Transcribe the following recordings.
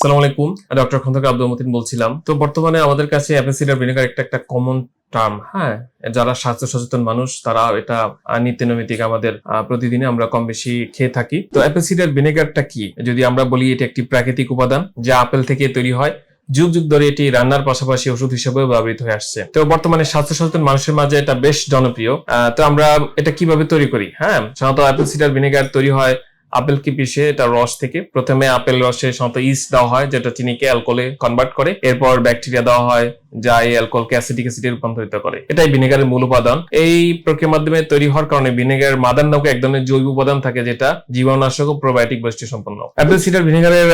সালাম আলাইকুম ডক্টর খন্দকার আব্দুল মতিন বলছিলাম। তো বর্তমানে আমাদের কাছে অ্যাপেসিডার ভিনেগার একটা একটা কমন টার্ম হ্যাঁ? যারা স্বাস্থ্য সচেতন মানুষ তারা এটা আহ, নিত্যনৈমিত্তিক আমাদের প্রতিদিনে আমরা কম বেশি খেয়ে থাকি। তো অ্যাপেসিডার ভিনেগারটা কি? যদি আমরা বলি এটা একটি প্রাকৃতিক উপাদান যা আপেল থেকে তৈরি হয়। যুগ যুগ ধরে এটি রান্নার পাশাপাশি ওষুধ হিসেবে ব্যবহৃত হয়ে আসছে। তো বর্তমানে স্বাস্থ্য সচেতন মানুষের মাঝে এটা বেশ জনপ্রিয়। তো আমরা এটা কীভাবে তৈরি করি হ্যাঁ? সাধারণত অ্যাপেল সিডার ভিনেগার তৈরি হয় আপেলকে পিষে, এটা রস থেকে। প্রথমে আপেল রসে সাধারণত ইস্ট দেওয়া হয়, যেটা চিনিকে অ্যালকোহলে কনভার্ট করে। এরপর ব্যাকটেরিয়া দেওয়া হয়। যা এই অ্যালকোহলকে অ্যাসিডিক অ্যাসিডে রূপান্তরিত করে। এটাই ভিনেগারের মূল উপাদান। এই প্রক্রিয়ার মাধ্যমে তৈরি হওয়ার কারণে ভিনেগার মাদার নামক এক ধরনের জৈব উপাদান থাকে যেটা জীবাণুনাশক ও প্রোবায়োটিক বৈশিষ্ট্য সম্পন্ন অ্যাপেল সিডার ভিনেগারের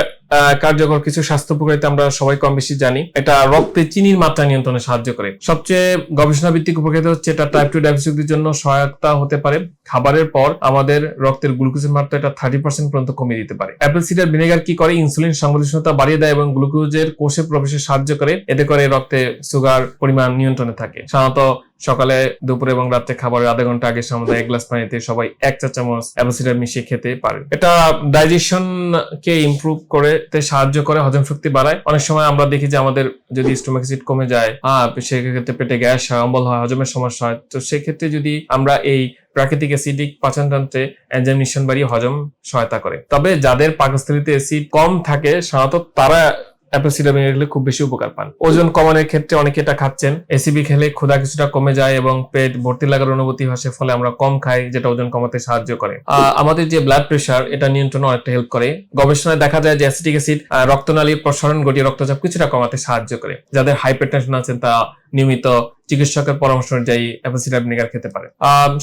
কার্যকর কিছু স্বাস্থ্য উপকারিতা আমরা সবাই কম বেশি জানি। এটা রক্তে চিনির মাত্রা নিয়ন্ত্রণে সাহায্য করে। সবচেয়ে গবেষণা ভিত্তিক উপকারিতা হচ্ছে এটা টাইপ টু ডায়াবেটিসদের জন্য সহায়তা হতে পারে। খাবারের পর আমাদের রক্তের গ্লুকোজের মাত্রা এটা থার্টি পার্সেন্ট পর্যন্ত কমিয়ে দিতে পারে। অ্যাপেল সিডার ভিনেগার কি করে? ইনসুলিন সংবেদনশীলতা বাড়িয়ে দেয় এবং গ্লুকোজের কোষে প্রবেশে সাহায্য করে। এতে করে রক্তে সুগার পরিমাণ নিয়ন্ত্রণে থাকে। সাধারণত সকালে, দুপুরে এবং রাত্রে খাবারের আধা ঘণ্টা আগে সাধারণত এক গ্লাস পানিতে সবাই এক চা চামচ অ্যাপোসিডার মিশিয়ে খেতে পারে। এটা ডাইজেশন কে ইমপ্রুভ করে সাহায্য করে, হজম শক্তি বাড়ায়। অনেক সময় আমরা দেখি যে আমাদের যদি স্টোমাক অ্যাসিড কমে যায় হ্যাঁ সেক্ষেত্রে পেটে গ্যাস হয়, অম্বল হয়, হজমের সমস্যা হয়। তো সেক্ষেত্রে যদি আমরা এই প্রাকৃতিক অ্যাসিডিক পাচনতন্ত্রে এনজাইম নিঃসরণ বাড়িয়ে হজম সহায়তা করে। তবে যাদের পাকস্থলিতে অ্যাসিড কম থাকে, সাধারণত তারা অ্যাপোসিডার খেলে খুব বেশি উপকার পান। ওজন কমানোর ক্ষেত্রে অনেকে এটা খাচ্ছেন। এসিবি খেলে ক্ষুধা কিছুটা কমে যায় এবং পেট ভর্তি লাগার অনুভূতি আসে ফলে আমরা কম খাই, যেটা ওজন কমাতে সাহায্য করে। আমাদের যে ব্লাড প্রেশার এটা নিয়ন্ত্রণে অনেকটা হেল্প করে। গবেষণায় দেখা যায় যে অ্যাসিটিক অ্যাসিড রক্তনালীর প্রসারণ ঘটিয়ে রক্তচাপ কিছুটা কমাতে সাহায্য করে। যাদের হাইপারটেনশন আছেন তা নিয়মিত চিকিৎসকের পরামর্শ অনুযায়ী অ্যাপোসিডার ভিনেগার খেতে পারে।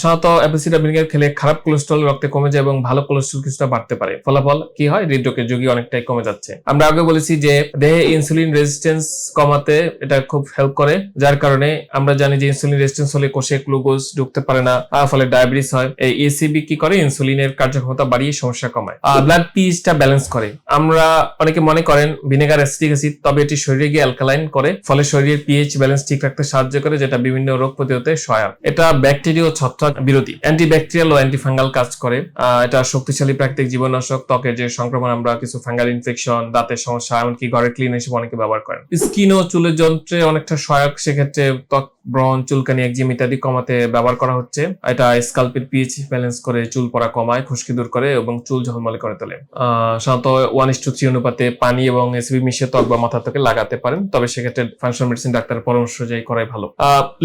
সাধারণত অ্যাপোসিডার ভিনেগার খেলে খারাপ কোলেস্ট্রল রক্তে কমে যায় এবং ভালো কোলেস্ট্রল কিছুটা বাড়তে পারে। ফলাফল কি হয়? হৃদরোগের ঝুঁকি অনেকটাই কমে যাচ্ছে। আমরা আগে বলেছি যে দেহে ইনসুলিন রেজিস্ট্যান্স কমাতে এটা খুব হেল্প করে, যার কারণে আমরা জানি যে ইনসুলিন রেজিস্ট্যান্স হলে কোষে গ্লুকোজ ঢুকতে পারে না ফলে ডায়াবেটিস হয়। এই এসিবি কি করে? ইনসুলিনের কার্যক্ষমতা বাড়িয়ে সমস্যা কমায়। ব্লাড পিএইচটা ব্যালেন্স করে। আমরা অনেকে মনে করেন ভিনেগার অ্যাসিডিক অ্যাসিড তবে এটি শরীরে গিয়ে অ্যালকালাইন করে, ফলে শরীরের পিএইচ ব্যালেন্স ঠিক রাখতে সাহায্য করে। যেটা বিভিন্ন রোগ প্রতিরোধে সহায়ক। এটা ব্যাকটেরিয়া ও ছত্রাক বিরোধী। অ্যান্টিব্যাকটেরিয়াল ও অ্যান্টিফাঙ্গাল কাজ করে। এটা শক্তিশালী প্রাকৃতিক জীবনাশক, ত্বকের যে সংক্রমণ আমরা, কিছু ফাঙ্গাল ইনফেকশন দাঁতের সমস্যা, এমনকি ঘরের ক্লিন হিসেবে অনেকে ব্যবহার করেন। স্কিন ও চুলের যন্ত্রে অনেকটা সহায়ক, সেক্ষেত্রে ত্বক ব্রণ, চুলকানি, একজিম ইত্যাদি কমাতে ব্যবহার করা হচ্ছে। এটা স্কাল্পের পিএইচ ব্যালেন্স করে চুল পড়া কমায়, খুশকি দূর করে এবং চুল ঝলমলে করে তোলে। সাধারণত ওয়ান ইস থ্রি অনুপাতে পানি এবং এসিবি মিশিয়ে ত্বক বা মাথা ত্বকে লাগাতে পারেন, তবে সেক্ষেত্রে ফাংশন মেডিসিন ডাক্তারের পরামর্শ অনুযায়ী করাই ভালো।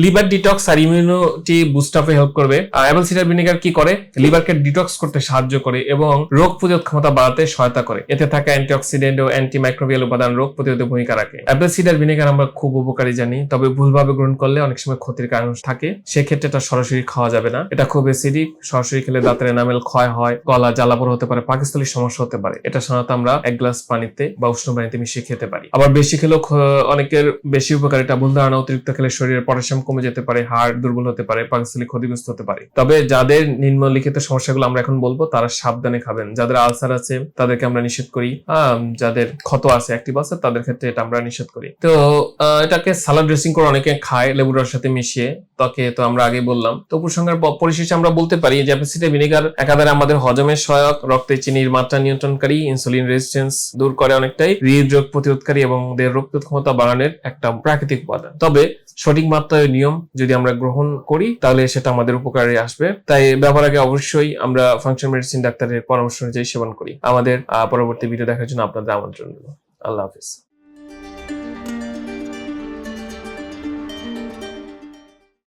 লিভার ডিটক্স আর ইমিউনিটি বুস্ট আপে হেল্প করবে। অ্যাপেল সিডার ভিনেগার কি করে? লিভারকে ডিটক্স করতে সাহায্য করে এবং রোগ প্রতিরোধ ক্ষমতা বাড়াতে সহায়তা করে। এতে থাকা অ্যান্টিঅক্সিডেন্ট ও অ্যান্টি মাইক্রোবিয়াল উপাদান রোগ প্রতিরোধে ভূমিকা রাখে। অ্যাপেল সিডার ভিনেগার আমরা খুব উপকারী জানি, তবে ভুলভাবে গ্রহণ করলে অনেক সময় ক্ষতির কারণ থাকে, সেক্ষেত্রে এটা সরাসরি খাওয়া যাবে না। এটা খুব অ্যাসিডিক সরাসরি খেলে দাঁতের এনামেল ক্ষয় হয়, গলা জ্বালাপোড়া হতে পারে, পাকিস্তানি সমস্যা হতে পারে। এটা সাধারণত আমরা এক গ্লাস পানিতে বা উষ্ণ পানিতে মিশিয়ে খেতে পারি। আবার বেশি খেলেও অনেকের বেশি উপকার এটা ভুল ধারণা অতিরিক্ত খেলে শরীরের পটাশিয়াম কমে যেতে পারে, হাড় দুর্বল হতে পারে, পাকিস্তানি ক্ষতিগ্রস্ত হতে পারে। তবে যাদের নিম্নলিখিত সমস্যাগুলো আমরা এখন বলব, তারা সাবধানে খাবেন। যাদের আলসার আছে, তাদেরকে আমরা নিষেধ করি। যাদের ক্ষত আছে অ্যাক্টিভ আছে, তাদের ক্ষেত্রে এটা আমরা নিষেধ করি। তো এটাকে সালাদ ড্রেসিং করে অনেকে খায়, লেবুর রসের সাথে মিশিয়ে ত্বকে, তো আমরা আগে বললাম। তো উপসংহার পরিশেষে আমরা বলতে পারি যে অ্যাপোসিডে ভিনেগার একাধারে আমাদের হজমের সহায়ক, রক্তে চিনির মাত্রা নিয়ন্ত্রণকারী, ইনসুলিন রেজিস্ট্যান্স দূর করে অনেকটাই, হৃদরোগ প্রতিরোধকারী এবং দেহের রোগ ক্ষমতা বাড়ানোর একটা প্রাকৃতিক উপাদান। তবে সঠিক মাত্রায় নিয়ম যদি আমরা গ্রহণ করি, তাহলে সেটা আমাদের উপকারে আসবে। তাই ব্যবহার আগে অবশ্যই আমরা ফাংশন মেডিসিন ডাক্তারের পরামর্শ অনুযায়ী সেবন করি। আমাদের পরবর্তী ভিডিও দেখার জন্য আপনাদের আমন্ত্রণ। আল্লাহ হাফিজ।